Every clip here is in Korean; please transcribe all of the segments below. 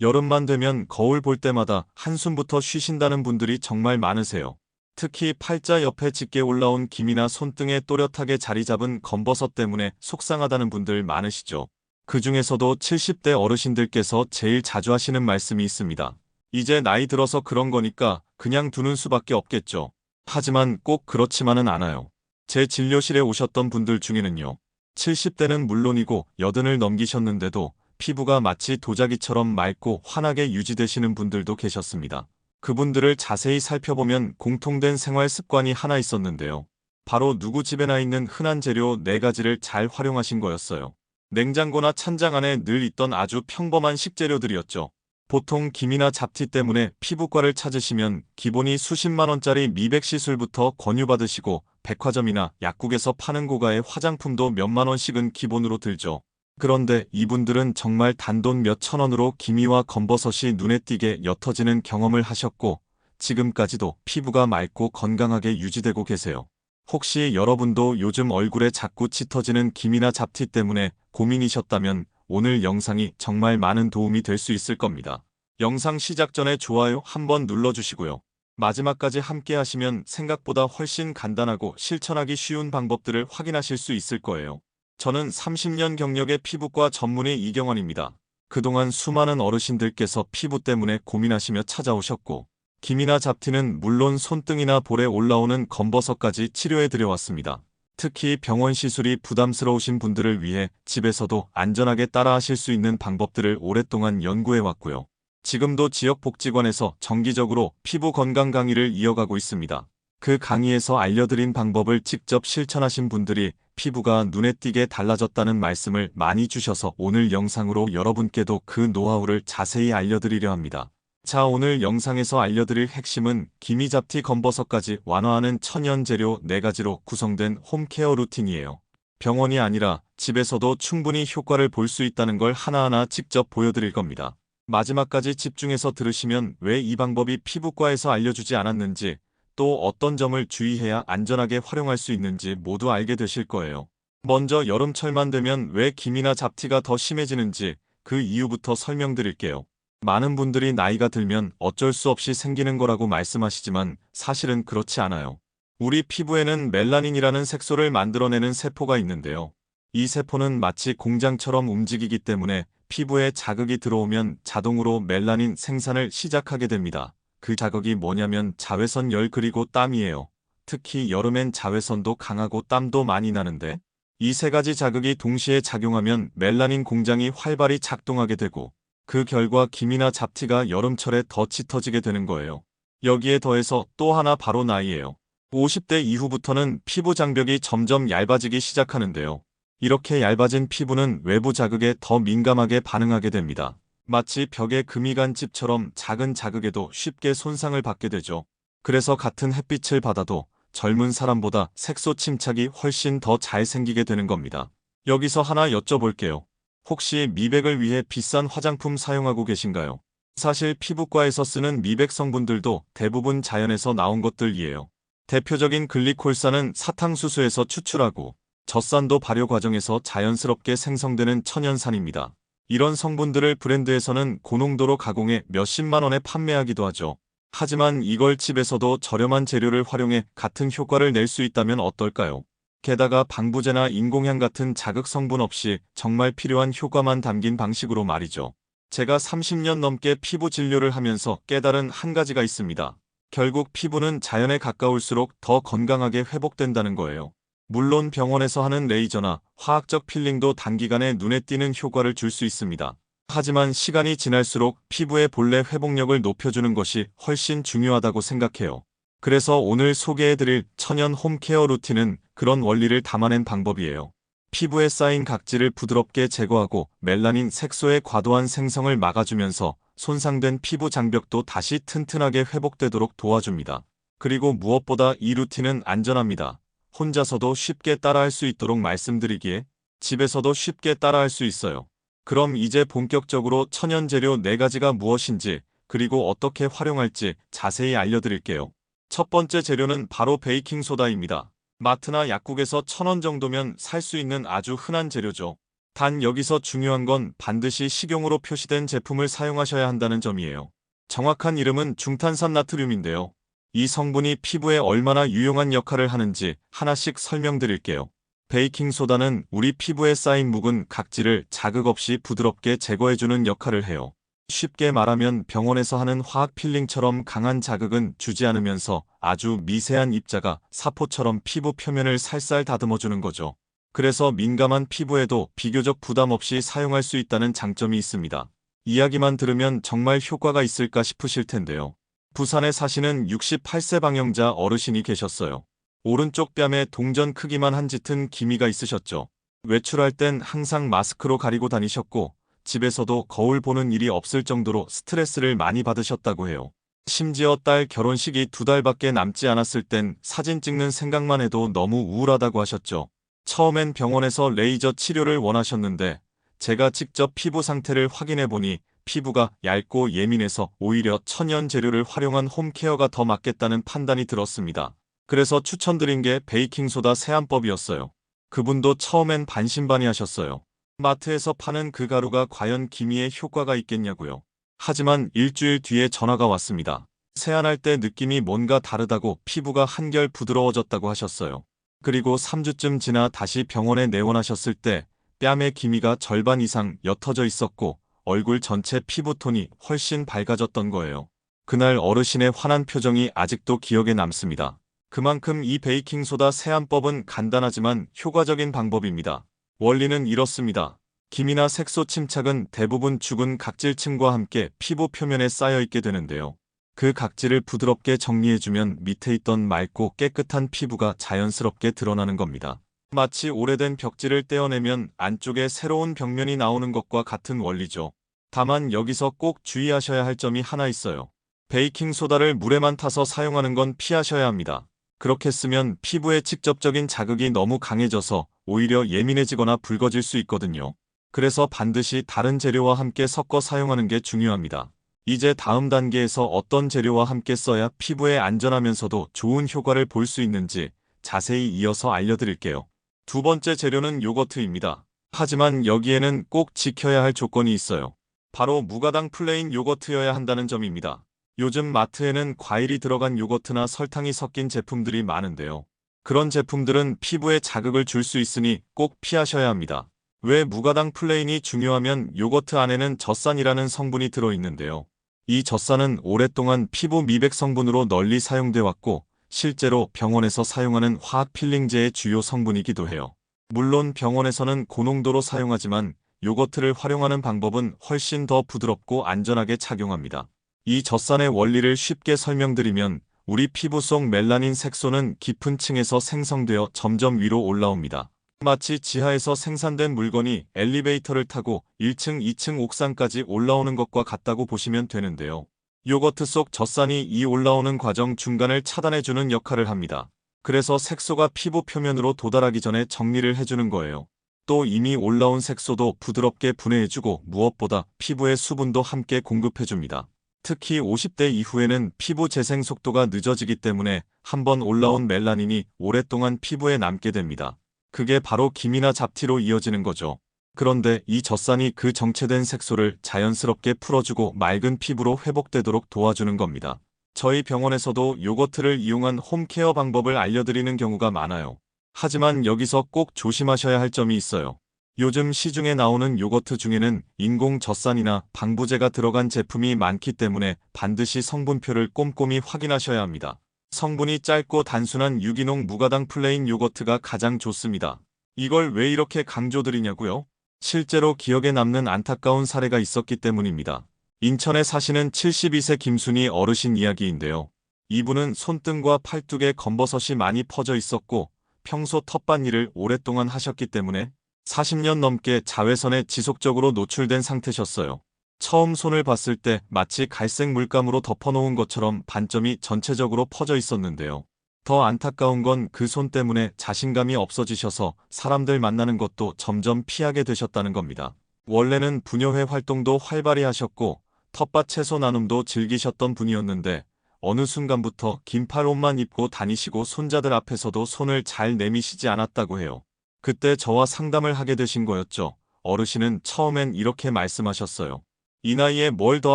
여름만 되면 거울 볼 때마다 한숨부터 쉬신다는 분들이 정말 많으세요. 특히 팔자 옆에 짙게 올라온 김이나 손등에 또렷하게 자리 잡은 검버섯 때문에 속상하다는 분들 많으시죠. 그 중에서도 70대 어르신들께서 제일 자주 하시는 말씀이 있습니다. 이제 나이 들어서 그런 거니까 그냥 두는 수밖에 없겠죠. 하지만 꼭 그렇지만은 않아요. 제 진료실에 오셨던 분들 중에는요. 70대는 물론이고 여든을 넘기셨는데도 피부가 마치 도자기처럼 맑고 환하게 유지되시는 분들도 계셨습니다. 그분들을 자세히 살펴보면 공통된 생활 습관이 하나 있었는데요. 바로 누구 집에나 있는 흔한 재료 4가지를 잘 활용하신 거였어요. 냉장고나 찬장 안에 늘 있던 아주 평범한 식재료들이었죠. 보통 김이나 잡티 때문에 피부과를 찾으시면 기본이 수십만 원짜리 미백 시술부터 권유받으시고 백화점이나 약국에서 파는 고가의 화장품도 몇만 원씩은 기본으로 들죠. 그런데 이분들은 정말 단돈 몇 천 원으로 기미와 검버섯이 눈에 띄게 옅어지는 경험을 하셨고 지금까지도 피부가 맑고 건강하게 유지되고 계세요. 혹시 여러분도 요즘 얼굴에 자꾸 짙어지는 기미나 잡티 때문에 고민이셨다면 오늘 영상이 정말 많은 도움이 될 수 있을 겁니다. 영상 시작 전에 좋아요 한번 눌러주시고요. 마지막까지 함께 하시면 생각보다 훨씬 간단하고 실천하기 쉬운 방법들을 확인하실 수 있을 거예요. 저는 30년 경력의 피부과 전문의 이경원입니다. 그동안 수많은 어르신들께서 피부 때문에 고민하시며 찾아오셨고 김이나 잡티는 물론 손등이나 볼에 올라오는 검버섯까지 치료해 드려왔습니다. 특히 병원 시술이 부담스러우신 분들을 위해 집에서도 안전하게 따라하실 수 있는 방법들을 오랫동안 연구해 왔고요. 지금도 지역 복지관에서 정기적으로 피부 건강 강의를 이어가고 있습니다. 그 강의에서 알려드린 방법을 직접 실천하신 분들이 피부가 눈에 띄게 달라졌다는 말씀을 많이 주셔서 오늘 영상으로 여러분께도 그 노하우를 자세히 알려드리려 합니다. 자 오늘 영상에서 알려드릴 핵심은 기미잡티 검버섯까지 완화하는 천연 재료 4가지로 구성된 홈케어 루틴이에요. 병원이 아니라 집에서도 충분히 효과를 볼 수 있다는 걸 하나하나 직접 보여드릴 겁니다. 마지막까지 집중해서 들으시면 왜 이 방법이 피부과에서 알려주지 않았는지 또 어떤 점을 주의해야 안전하게 활용할 수 있는지 모두 알게 되실 거예요. 먼저 여름철만 되면 왜 기미나 잡티가 더 심해지는지 그 이유부터 설명드릴게요. 많은 분들이 나이가 들면 어쩔 수 없이 생기는 거라고 말씀하시지만 사실은 그렇지 않아요. 우리 피부에는 멜라닌이라는 색소를 만들어내는 세포가 있는데요. 이 세포는 마치 공장처럼 움직이기 때문에 피부에 자극이 들어오면 자동으로 멜라닌 생산을 시작하게 됩니다. 그 자극이 뭐냐면 자외선 열 그리고 땀이에요. 특히 여름엔 자외선도 강하고 땀도 많이 나는데 이 세 가지 자극이 동시에 작용하면 멜라닌 공장이 활발히 작동하게 되고 그 결과 김이나 잡티가 여름철에 더 짙어지게 되는 거예요. 여기에 더해서 또 하나 바로 나이예요. 50대 이후부터는 피부 장벽이 점점 얇아지기 시작하는데요. 이렇게 얇아진 피부는 외부 자극에 더 민감하게 반응하게 됩니다. 마치 벽에 금이 간 집처럼 작은 자극에도 쉽게 손상을 받게 되죠. 그래서 같은 햇빛을 받아도 젊은 사람보다 색소 침착이 훨씬 더 잘 생기게 되는 겁니다. 여기서 하나 여쭤볼게요. 혹시 미백을 위해 비싼 화장품 사용하고 계신가요? 사실 피부과에서 쓰는 미백 성분들도 대부분 자연에서 나온 것들이에요. 대표적인 글리콜산은 사탕수수에서 추출하고 젖산도 발효 과정에서 자연스럽게 생성되는 천연산입니다. 이런 성분들을 브랜드에서는 고농도로 가공해 몇십만 원에 판매하기도 하죠. 하지만 이걸 집에서도 저렴한 재료를 활용해 같은 효과를 낼 수 있다면 어떨까요? 게다가 방부제나 인공향 같은 자극 성분 없이 정말 필요한 효과만 담긴 방식으로 말이죠. 제가 30년 넘게 피부 진료를 하면서 깨달은 한 가지가 있습니다. 결국 피부는 자연에 가까울수록 더 건강하게 회복된다는 거예요. 물론 병원에서 하는 레이저나 화학적 필링도 단기간에 눈에 띄는 효과를 줄 수 있습니다. 하지만 시간이 지날수록 피부의 본래 회복력을 높여주는 것이 훨씬 중요하다고 생각해요. 그래서 오늘 소개해드릴 천연 홈케어 루틴은 그런 원리를 담아낸 방법이에요. 피부에 쌓인 각질을 부드럽게 제거하고 멜라닌 색소의 과도한 생성을 막아주면서 손상된 피부 장벽도 다시 튼튼하게 회복되도록 도와줍니다. 그리고 무엇보다 이 루틴은 안전합니다. 혼자서도 쉽게 따라할 수 있도록 말씀드리기에 집에서도 쉽게 따라할 수 있어요. 그럼 이제 본격적으로 천연 재료 4가지가 무엇인지 그리고 어떻게 활용할지 자세히 알려드릴게요. 첫 번째 재료는 바로 베이킹소다입니다. 마트나 약국에서 천 원 정도면 살 수 있는 아주 흔한 재료죠. 단 여기서 중요한 건 반드시 식용으로 표시된 제품을 사용하셔야 한다는 점이에요. 정확한 이름은 중탄산 나트륨인데요. 이 성분이 피부에 얼마나 유용한 역할을 하는지 하나씩 설명드릴게요. 베이킹소다는 우리 피부에 쌓인 묵은 각질을 자극 없이 부드럽게 제거해주는 역할을 해요. 쉽게 말하면 병원에서 하는 화학 필링처럼 강한 자극은 주지 않으면서 아주 미세한 입자가 사포처럼 피부 표면을 살살 다듬어주는 거죠. 그래서 민감한 피부에도 비교적 부담 없이 사용할 수 있다는 장점이 있습니다. 이야기만 들으면 정말 효과가 있을까 싶으실 텐데요. 부산에 사시는 68세 방영자 어르신이 계셨어요. 오른쪽 뺨에 동전 크기만 한 짙은 기미가 있으셨죠. 외출할 땐 항상 마스크로 가리고 다니셨고 집에서도 거울 보는 일이 없을 정도로 스트레스를 많이 받으셨다고 해요. 심지어 딸 결혼식이 두 달밖에 남지 않았을 땐 사진 찍는 생각만 해도 너무 우울하다고 하셨죠. 처음엔 병원에서 레이저 치료를 원하셨는데 제가 직접 피부 상태를 확인해 보니 피부가 얇고 예민해서 오히려 천연 재료를 활용한 홈케어가 더 맞겠다는 판단이 들었습니다. 그래서 추천드린 게 베이킹소다 세안법이었어요. 그분도 처음엔 반신반의하셨어요. 마트에서 파는 그 가루가 과연 기미에 효과가 있겠냐고요. 하지만 일주일 뒤에 전화가 왔습니다. 세안할 때 느낌이 뭔가 다르다고 피부가 한결 부드러워졌다고 하셨어요. 그리고 3주쯤 지나 다시 병원에 내원하셨을 때 뺨의 기미가 절반 이상 옅어져 있었고 얼굴 전체 피부톤이 훨씬 밝아졌던 거예요. 그날 어르신의 환한 표정이 아직도 기억에 남습니다. 그만큼 이 베이킹소다 세안법은 간단하지만 효과적인 방법입니다. 원리는 이렇습니다. 김이나 색소 침착은 대부분 죽은 각질층과 함께 피부 표면에 쌓여 있게 되는데요. 그 각질을 부드럽게 정리해주면 밑에 있던 맑고 깨끗한 피부가 자연스럽게 드러나는 겁니다. 마치 오래된 벽지를 떼어내면 안쪽에 새로운 벽면이 나오는 것과 같은 원리죠. 다만 여기서 꼭 주의하셔야 할 점이 하나 있어요. 베이킹소다를 물에만 타서 사용하는 건 피하셔야 합니다. 그렇게 쓰면 피부에 직접적인 자극이 너무 강해져서 오히려 예민해지거나 붉어질 수 있거든요. 그래서 반드시 다른 재료와 함께 섞어 사용하는 게 중요합니다. 이제 다음 단계에서 어떤 재료와 함께 써야 피부에 안전하면서도 좋은 효과를 볼 수 있는지 자세히 이어서 알려드릴게요. 두 번째 재료는 요거트입니다. 하지만 여기에는 꼭 지켜야 할 조건이 있어요. 바로 무가당 플레인 요거트여야 한다는 점입니다. 요즘 마트에는 과일이 들어간 요거트나 설탕이 섞인 제품들이 많은데요. 그런 제품들은 피부에 자극을 줄 수 있으니 꼭 피하셔야 합니다. 왜 무가당 플레인이 중요하면 요거트 안에는 젖산이라는 성분이 들어있는데요. 이 젖산은 오랫동안 피부 미백 성분으로 널리 사용돼 왔고 실제로 병원에서 사용하는 화학 필링제의 주요 성분이기도 해요. 물론 병원에서는 고농도로 사용하지만 요거트를 활용하는 방법은 훨씬 더 부드럽고 안전하게 착용합니다. 이 젖산의 원리를 쉽게 설명드리면 우리 피부 속 멜라닌 색소는 깊은 층에서 생성되어 점점 위로 올라옵니다. 마치 지하에서 생산된 물건이 엘리베이터를 타고 1층, 2층 옥상까지 올라오는 것과 같다고 보시면 되는데요. 요거트 속 젖산이 이 올라오는 과정 중간을 차단해주는 역할을 합니다. 그래서 색소가 피부 표면으로 도달하기 전에 정리를 해주는 거예요. 또 이미 올라온 색소도 부드럽게 분해해주고 무엇보다 피부의 수분도 함께 공급해줍니다. 특히 50대 이후에는 피부 재생 속도가 늦어지기 때문에 한번 올라온 멜라닌이 오랫동안 피부에 남게 됩니다. 그게 바로 기미나 잡티로 이어지는 거죠. 그런데 이 젖산이 그 정체된 색소를 자연스럽게 풀어주고 맑은 피부로 회복되도록 도와주는 겁니다. 저희 병원에서도 요거트를 이용한 홈케어 방법을 알려드리는 경우가 많아요. 하지만 여기서 꼭 조심하셔야 할 점이 있어요. 요즘 시중에 나오는 요거트 중에는 인공 젖산이나 방부제가 들어간 제품이 많기 때문에 반드시 성분표를 꼼꼼히 확인하셔야 합니다. 성분이 짧고 단순한 유기농 무가당 플레인 요거트가 가장 좋습니다. 이걸 왜 이렇게 강조드리냐고요? 실제로 기억에 남는 안타까운 사례가 있었기 때문입니다. 인천에 사시는 72세 김순희 어르신 이야기인데요. 이분은 손등과 팔뚝에 검버섯이 많이 퍼져 있었고 평소 텃밭 일을 오랫동안 하셨기 때문에 40년 넘게 자외선에 지속적으로 노출된 상태셨어요. 처음 손을 봤을 때 마치 갈색 물감으로 덮어놓은 것처럼 반점이 전체적으로 퍼져 있었는데요. 더 안타까운 건 그 손 때문에 자신감이 없어지셔서 사람들 만나는 것도 점점 피하게 되셨다는 겁니다. 원래는 부녀회 활동도 활발히 하셨고 텃밭 채소 나눔도 즐기셨던 분이었는데 어느 순간부터 긴팔 옷만 입고 다니시고 손자들 앞에서도 손을 잘 내미시지 않았다고 해요. 그때 저와 상담을 하게 되신 거였죠. 어르신은 처음엔 이렇게 말씀하셨어요. 이 나이에 뭘 더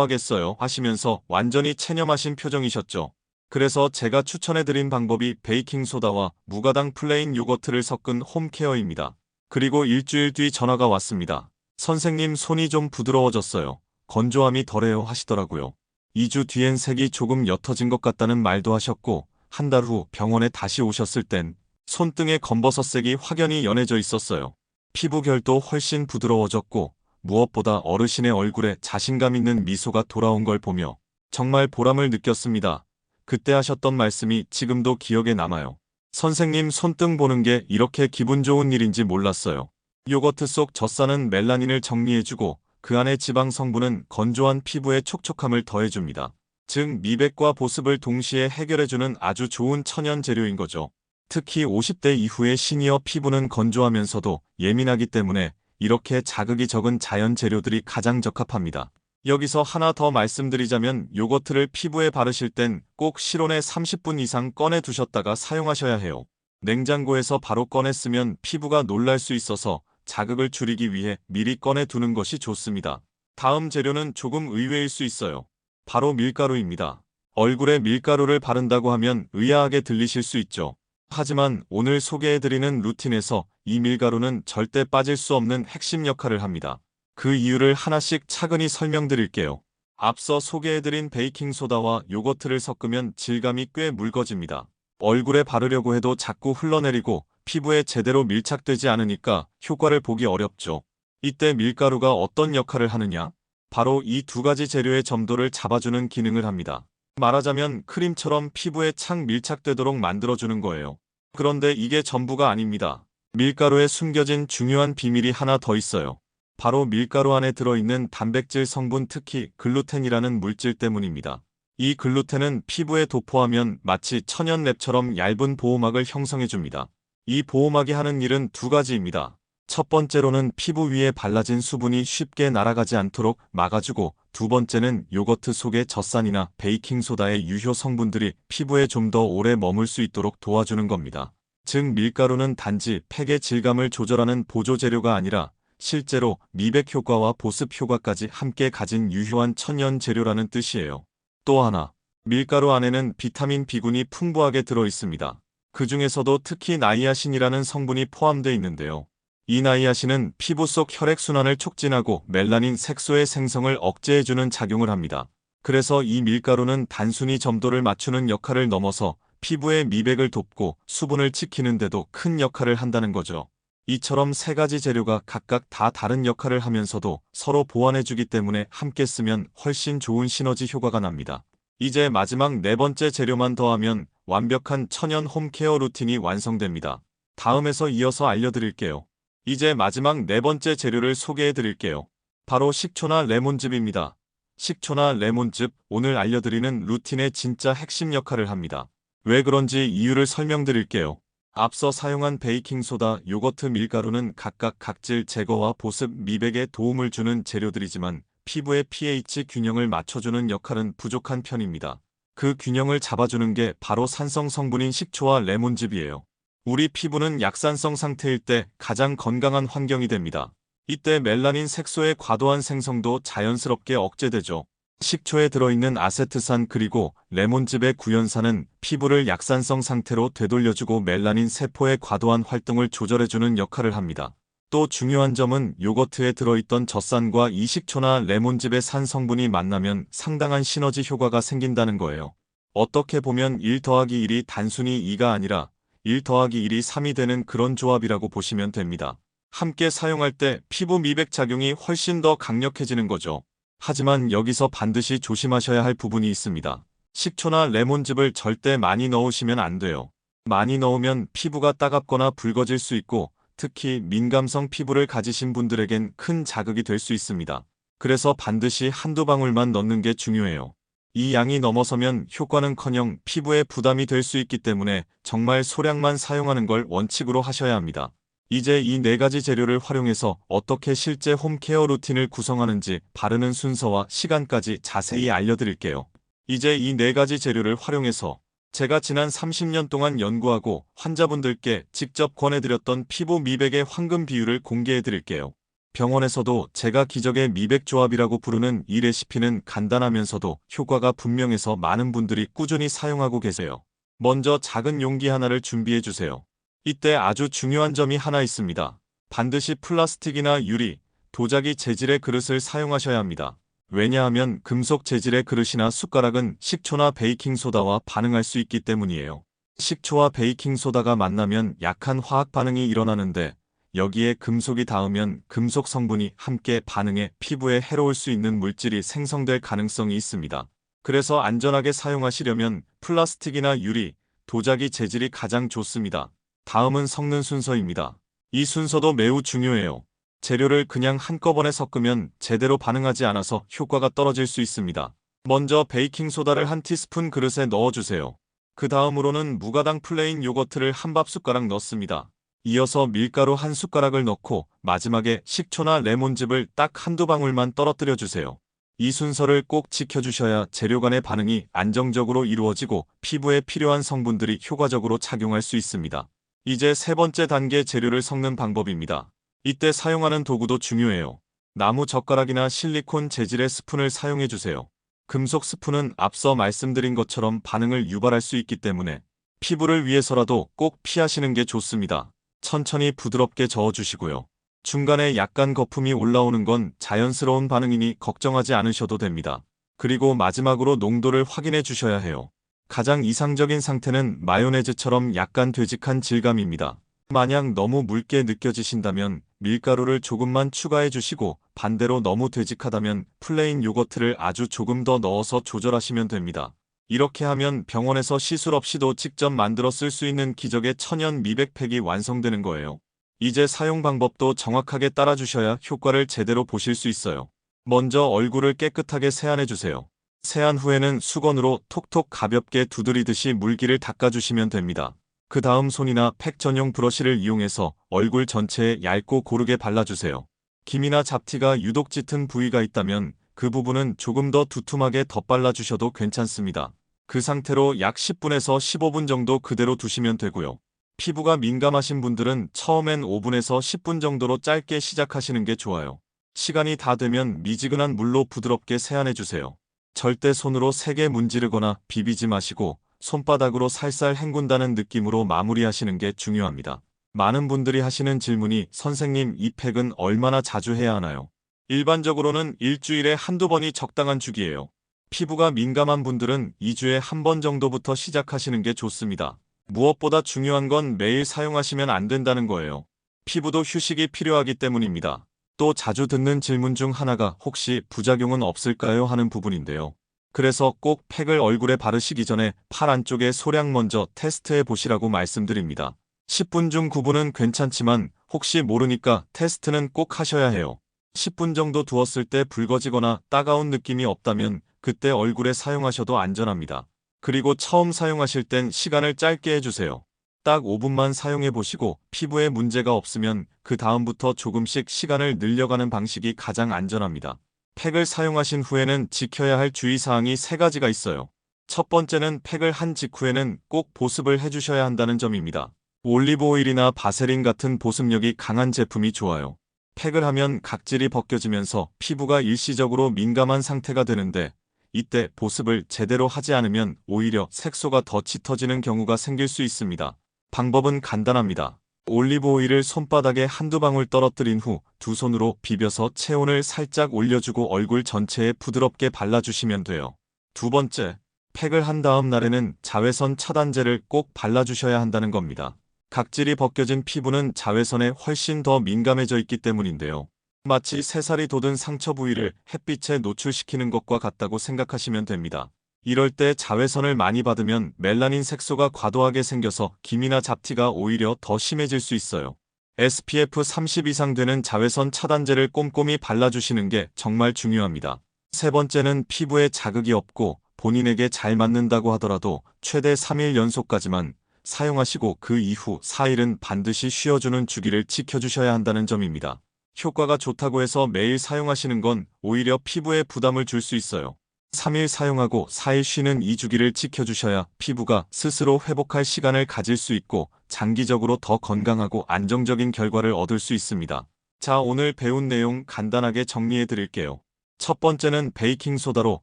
하겠어요 하시면서 완전히 체념하신 표정이셨죠. 그래서 제가 추천해드린 방법이 베이킹소다와 무가당 플레인 요거트를 섞은 홈케어입니다. 그리고 일주일 뒤 전화가 왔습니다. 선생님 손이 좀 부드러워졌어요. 건조함이 덜해요 하시더라고요. 2주 뒤엔 색이 조금 옅어진 것 같다는 말도 하셨고 한 달 후 병원에 다시 오셨을 땐 손등에 검버섯색이 확연히 연해져 있었어요. 피부 결도 훨씬 부드러워졌고 무엇보다 어르신의 얼굴에 자신감 있는 미소가 돌아온 걸 보며 정말 보람을 느꼈습니다. 그때 하셨던 말씀이 지금도 기억에 남아요. 선생님 손등 보는 게 이렇게 기분 좋은 일인지 몰랐어요. 요거트 속 젖사는 멜라닌을 정리해주고 그 안의 지방 성분은 건조한 피부에 촉촉함을 더해줍니다. 즉 미백과 보습을 동시에 해결해주는 아주 좋은 천연 재료인 거죠. 특히 50대 이후의 시니어 피부는 건조하면서도 예민하기 때문에 이렇게 자극이 적은 자연 재료들이 가장 적합합니다. 여기서 하나 더 말씀드리자면 요거트를 피부에 바르실 땐 꼭 실온에 30분 이상 꺼내 두셨다가 사용하셔야 해요. 냉장고에서 바로 꺼내 쓰면 피부가 놀랄 수 있어서 자극을 줄이기 위해 미리 꺼내 두는 것이 좋습니다. 다음 재료는 조금 의외일 수 있어요. 바로 밀가루입니다. 얼굴에 밀가루를 바른다고 하면 의아하게 들리실 수 있죠. 하지만 오늘 소개해드리는 루틴에서 이 밀가루는 절대 빠질 수 없는 핵심 역할을 합니다. 그 이유를 하나씩 차근히 설명드릴게요. 앞서 소개해드린 베이킹소다와 요거트를 섞으면 질감이 꽤 묽어집니다. 얼굴에 바르려고 해도 자꾸 흘러내리고 피부에 제대로 밀착되지 않으니까 효과를 보기 어렵죠. 이때 밀가루가 어떤 역할을 하느냐? 바로 이 두 가지 재료의 점도를 잡아주는 기능을 합니다. 말하자면 크림처럼 피부에 착 밀착되도록 만들어주는 거예요. 그런데 이게 전부가 아닙니다. 밀가루에 숨겨진 중요한 비밀이 하나 더 있어요. 바로 밀가루 안에 들어있는 단백질 성분 특히 글루텐이라는 물질 때문입니다. 이 글루텐은 피부에 도포하면 마치 천연 랩처럼 얇은 보호막을 형성해줍니다. 이 보호막이 하는 일은 두 가지입니다. 첫 번째로는 피부 위에 발라진 수분이 쉽게 날아가지 않도록 막아주고 두 번째는 요거트 속의 젖산이나 베이킹소다의 유효 성분들이 피부에 좀 더 오래 머물 수 있도록 도와주는 겁니다. 즉 밀가루는 단지 팩의 질감을 조절하는 보조 재료가 아니라 실제로 미백 효과와 보습 효과까지 함께 가진 유효한 천연 재료라는 뜻이에요. 또 하나, 밀가루 안에는 비타민 B군이 풍부하게 들어 있습니다. 그 중에서도 특히 나이아신이라는 성분이 포함되어 있는데요. 이 나이아신은 피부 속 혈액순환을 촉진하고 멜라닌 색소의 생성을 억제해주는 작용을 합니다. 그래서 이 밀가루는 단순히 점도를 맞추는 역할을 넘어서 피부의 미백을 돕고 수분을 지키는데도 큰 역할을 한다는 거죠. 이처럼 세 가지 재료가 각각 다 다른 역할을 하면서도 서로 보완해주기 때문에 함께 쓰면 훨씬 좋은 시너지 효과가 납니다. 이제 마지막 네 번째 재료만 더하면 완벽한 천연 홈케어 루틴이 완성됩니다. 다음에서 이어서 알려드릴게요. 이제 마지막 네 번째 재료를 소개해드릴게요. 바로 식초나 레몬즙입니다. 식초나 레몬즙 오늘 알려드리는 루틴의 진짜 핵심 역할을 합니다. 왜 그런지 이유를 설명드릴게요. 앞서 사용한 베이킹소다, 요거트 밀가루는 각각 각질 제거와 보습, 미백에 도움을 주는 재료들이지만 피부의 pH 균형을 맞춰주는 역할은 부족한 편입니다. 그 균형을 잡아주는 게 바로 산성 성분인 식초와 레몬즙이에요. 우리 피부는 약산성 상태일 때 가장 건강한 환경이 됩니다. 이때 멜라닌 색소의 과도한 생성도 자연스럽게 억제되죠. 식초에 들어있는 아세트산 그리고 레몬즙의 구연산은 피부를 약산성 상태로 되돌려주고 멜라닌 세포의 과도한 활동을 조절해주는 역할을 합니다. 또 중요한 점은 요거트에 들어있던 젖산과 이 식초나 레몬즙의 산 성분이 만나면 상당한 시너지 효과가 생긴다는 거예요. 어떻게 보면 1 더하기 1이 단순히 2가 아니라 1 더하기 1이 3이 되는 그런 조합이라고 보시면 됩니다. 함께 사용할 때 피부 미백 작용이 훨씬 더 강력해지는 거죠. 하지만 여기서 반드시 조심하셔야 할 부분이 있습니다. 식초나 레몬즙을 절대 많이 넣으시면 안 돼요. 많이 넣으면 피부가 따갑거나 붉어질 수 있고 특히 민감성 피부를 가지신 분들에겐 큰 자극이 될 수 있습니다. 그래서 반드시 한두 방울만 넣는 게 중요해요. 이 양이 넘어서면 효과는커녕 피부에 부담이 될 수 있기 때문에 정말 소량만 사용하는 걸 원칙으로 하셔야 합니다. 이제 이 네 가지 재료를 활용해서 어떻게 실제 홈케어 루틴을 구성하는지 바르는 순서와 시간까지 자세히 알려드릴게요. 이제 이 네 가지 재료를 활용해서 제가 지난 30년 동안 연구하고 환자분들께 직접 권해드렸던 피부 미백의 황금 비율을 공개해드릴게요. 병원에서도 제가 기적의 미백 조합이라고 부르는 이 레시피는 간단하면서도 효과가 분명해서 많은 분들이 꾸준히 사용하고 계세요. 먼저 작은 용기 하나를 준비해 주세요. 이때 아주 중요한 점이 하나 있습니다. 반드시 플라스틱이나 유리, 도자기 재질의 그릇을 사용하셔야 합니다. 왜냐하면 금속 재질의 그릇이나 숟가락은 식초나 베이킹소다와 반응할 수 있기 때문이에요. 식초와 베이킹소다가 만나면 약한 화학 반응이 일어나는데 여기에 금속이 닿으면 금속 성분이 함께 반응해 피부에 해로울 수 있는 물질이 생성될 가능성이 있습니다. 그래서 안전하게 사용하시려면 플라스틱이나 유리, 도자기 재질이 가장 좋습니다. 다음은 섞는 순서입니다. 이 순서도 매우 중요해요. 재료를 그냥 한꺼번에 섞으면 제대로 반응하지 않아서 효과가 떨어질 수 있습니다. 먼저 베이킹소다를 한 티스푼 그릇에 넣어주세요. 그 다음으로는 무가당 플레인 요거트를 한 밥숟가락 넣습니다. 이어서 밀가루 한 숟가락을 넣고 마지막에 식초나 레몬즙을 딱 한두 방울만 떨어뜨려 주세요. 이 순서를 꼭 지켜주셔야 재료 간의 반응이 안정적으로 이루어지고 피부에 필요한 성분들이 효과적으로 작용할 수 있습니다. 이제 세 번째 단계 재료를 섞는 방법입니다. 이때 사용하는 도구도 중요해요. 나무 젓가락이나 실리콘 재질의 스푼을 사용해 주세요. 금속 스푼은 앞서 말씀드린 것처럼 반응을 유발할 수 있기 때문에 피부를 위해서라도 꼭 피하시는 게 좋습니다. 천천히 부드럽게 저어주시고요. 중간에 약간 거품이 올라오는 건 자연스러운 반응이니 걱정하지 않으셔도 됩니다. 그리고 마지막으로 농도를 확인해 주셔야 해요. 가장 이상적인 상태는 마요네즈처럼 약간 되직한 질감입니다. 만약 너무 묽게 느껴지신다면 밀가루를 조금만 추가해 주시고 반대로 너무 되직하다면 플레인 요거트를 아주 조금 더 넣어서 조절하시면 됩니다. 이렇게 하면 병원에서 시술 없이도 직접 만들어 쓸 수 있는 기적의 천연 미백팩이 완성되는 거예요. 이제 사용 방법도 정확하게 따라주셔야 효과를 제대로 보실 수 있어요. 먼저 얼굴을 깨끗하게 세안해 주세요. 세안 후에는 수건으로 톡톡 가볍게 두드리듯이 물기를 닦아주시면 됩니다. 그 다음 손이나 팩 전용 브러쉬를 이용해서 얼굴 전체에 얇고 고르게 발라주세요. 김이나 잡티가 유독 짙은 부위가 있다면 그 부분은 조금 더 두툼하게 덧발라주셔도 괜찮습니다. 그 상태로 약 10분에서 15분 정도 그대로 두시면 되고요. 피부가 민감하신 분들은 처음엔 5분에서 10분 정도로 짧게 시작하시는 게 좋아요. 시간이 다 되면 미지근한 물로 부드럽게 세안해주세요. 절대 손으로 세게 문지르거나 비비지 마시고 손바닥으로 살살 헹군다는 느낌으로 마무리하시는 게 중요합니다. 많은 분들이 하시는 질문이 선생님 이 팩은 얼마나 자주 해야 하나요? 일반적으로는 일주일에 한두 번이 적당한 주기예요. 피부가 민감한 분들은 2주에 한 번 정도부터 시작하시는 게 좋습니다. 무엇보다 중요한 건 매일 사용하시면 안 된다는 거예요. 피부도 휴식이 필요하기 때문입니다. 또 자주 듣는 질문 중 하나가 혹시 부작용은 없을까요 하는 부분인데요. 그래서 꼭 팩을 얼굴에 바르시기 전에 팔 안쪽에 소량 먼저 테스트해 보시라고 말씀드립니다. 10분 중 9분은 괜찮지만 혹시 모르니까 테스트는 꼭 하셔야 해요. 10분 정도 두었을 때 붉어지거나 따가운 느낌이 없다면 그때 얼굴에 사용하셔도 안전합니다. 그리고 처음 사용하실 땐 시간을 짧게 해주세요. 딱 5분만 사용해 보시고 피부에 문제가 없으면 그 다음부터 조금씩 시간을 늘려가는 방식이 가장 안전합니다. 팩을 사용하신 후에는 지켜야 할 주의사항이 세 가지가 있어요. 첫 번째는 팩을 한 직후에는 꼭 보습을 해주셔야 한다는 점입니다. 올리브 오일이나 바세린 같은 보습력이 강한 제품이 좋아요. 팩을 하면 각질이 벗겨지면서 피부가 일시적으로 민감한 상태가 되는데 이때 보습을 제대로 하지 않으면 오히려 색소가 더 짙어지는 경우가 생길 수 있습니다. 방법은 간단합니다. 올리브 오일을 손바닥에 한두 방울 떨어뜨린 후 두 손으로 비벼서 체온을 살짝 올려주고 얼굴 전체에 부드럽게 발라주시면 돼요. 두 번째, 팩을 한 다음 날에는 자외선 차단제를 꼭 발라주셔야 한다는 겁니다. 각질이 벗겨진 피부는 자외선에 훨씬 더 민감해져 있기 때문인데요. 마치 새살이 돋은 상처 부위를 햇빛에 노출시키는 것과 같다고 생각하시면 됩니다. 이럴 때 자외선을 많이 받으면 멜라닌 색소가 과도하게 생겨서 김이나 잡티가 오히려 더 심해질 수 있어요. SPF 30 이상 되는 자외선 차단제를 꼼꼼히 발라주시는 게 정말 중요합니다. 세 번째는 피부에 자극이 없고 본인에게 잘 맞는다고 하더라도 최대 3일 연속까지만 사용하시고 그 이후 4일은 반드시 쉬어주는 주기를 지켜주셔야 한다는 점입니다. 효과가 좋다고 해서 매일 사용하시는 건 오히려 피부에 부담을 줄 수 있어요. 3일 사용하고 4일 쉬는 이 주기를 지켜주셔야 피부가 스스로 회복할 시간을 가질 수 있고 장기적으로 더 건강하고 안정적인 결과를 얻을 수 있습니다. 자, 오늘 배운 내용 간단하게 정리해 드릴게요. 첫 번째는 베이킹소다로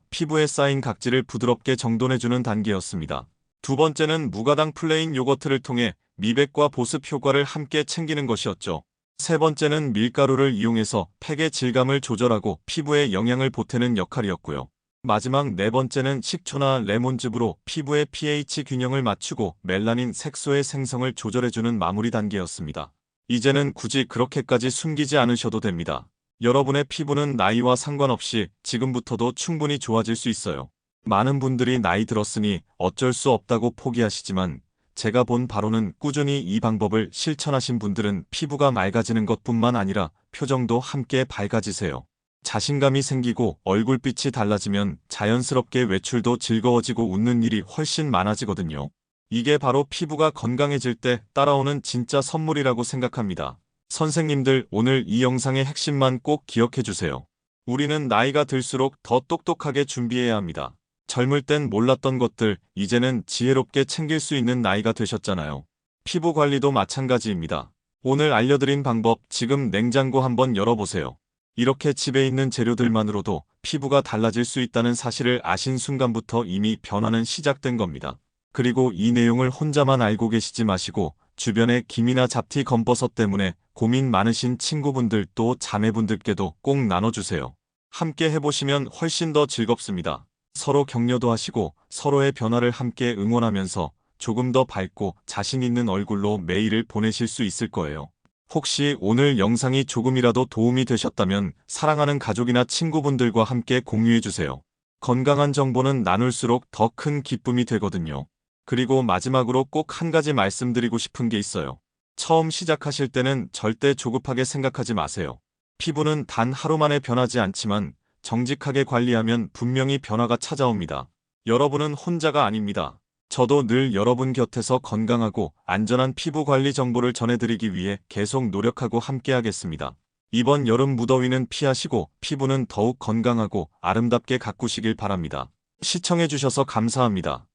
피부에 쌓인 각질을 부드럽게 정돈해주는 단계였습니다. 두 번째는 무가당 플레인 요거트를 통해 미백과 보습 효과를 함께 챙기는 것이었죠. 세 번째는 밀가루를 이용해서 팩의 질감을 조절하고 피부에 영양을 보태는 역할이었고요. 마지막 네 번째는 식초나 레몬즙으로 피부의 pH 균형을 맞추고 멜라닌 색소의 생성을 조절해주는 마무리 단계였습니다. 이제는 굳이 그렇게까지 숨기지 않으셔도 됩니다. 여러분의 피부는 나이와 상관없이 지금부터도 충분히 좋아질 수 있어요. 많은 분들이 나이 들었으니 어쩔 수 없다고 포기하시지만 제가 본 바로는 꾸준히 이 방법을 실천하신 분들은 피부가 맑아지는 것뿐만 아니라 표정도 함께 밝아지세요. 자신감이 생기고 얼굴빛이 달라지면 자연스럽게 외출도 즐거워지고 웃는 일이 훨씬 많아지거든요. 이게 바로 피부가 건강해질 때 따라오는 진짜 선물이라고 생각합니다. 선생님들 오늘 이 영상의 핵심만 꼭 기억해 주세요. 우리는 나이가 들수록 더 똑똑하게 준비해야 합니다. 젊을 땐 몰랐던 것들 이제는 지혜롭게 챙길 수 있는 나이가 되셨잖아요. 피부 관리도 마찬가지입니다. 오늘 알려드린 방법 지금 냉장고 한번 열어보세요. 이렇게 집에 있는 재료들만으로도 피부가 달라질 수 있다는 사실을 아신 순간부터 이미 변화는 시작된 겁니다. 그리고 이 내용을 혼자만 알고 계시지 마시고 주변에 김이나 잡티 검버섯 때문에 고민 많으신 친구분들 또 자매분들께도 꼭 나눠주세요. 함께 해보시면 훨씬 더 즐겁습니다. 서로 격려도 하시고 서로의 변화를 함께 응원하면서 조금 더 밝고 자신 있는 얼굴로 매일을 보내실 수 있을 거예요. 혹시 오늘 영상이 조금이라도 도움이 되셨다면 사랑하는 가족이나 친구분들과 함께 공유해주세요. 건강한 정보는 나눌수록 더 큰 기쁨이 되거든요. 그리고 마지막으로 꼭 한 가지 말씀드리고 싶은 게 있어요. 처음 시작하실 때는 절대 조급하게 생각하지 마세요. 피부는 단 하루 만에 변하지 않지만 정직하게 관리하면 분명히 변화가 찾아옵니다. 여러분은 혼자가 아닙니다. 저도 늘 여러분 곁에서 건강하고 안전한 피부 관리 정보를 전해드리기 위해 계속 노력하고 함께하겠습니다. 이번 여름 무더위는 피하시고 피부는 더욱 건강하고 아름답게 가꾸시길 바랍니다. 시청해주셔서 감사합니다.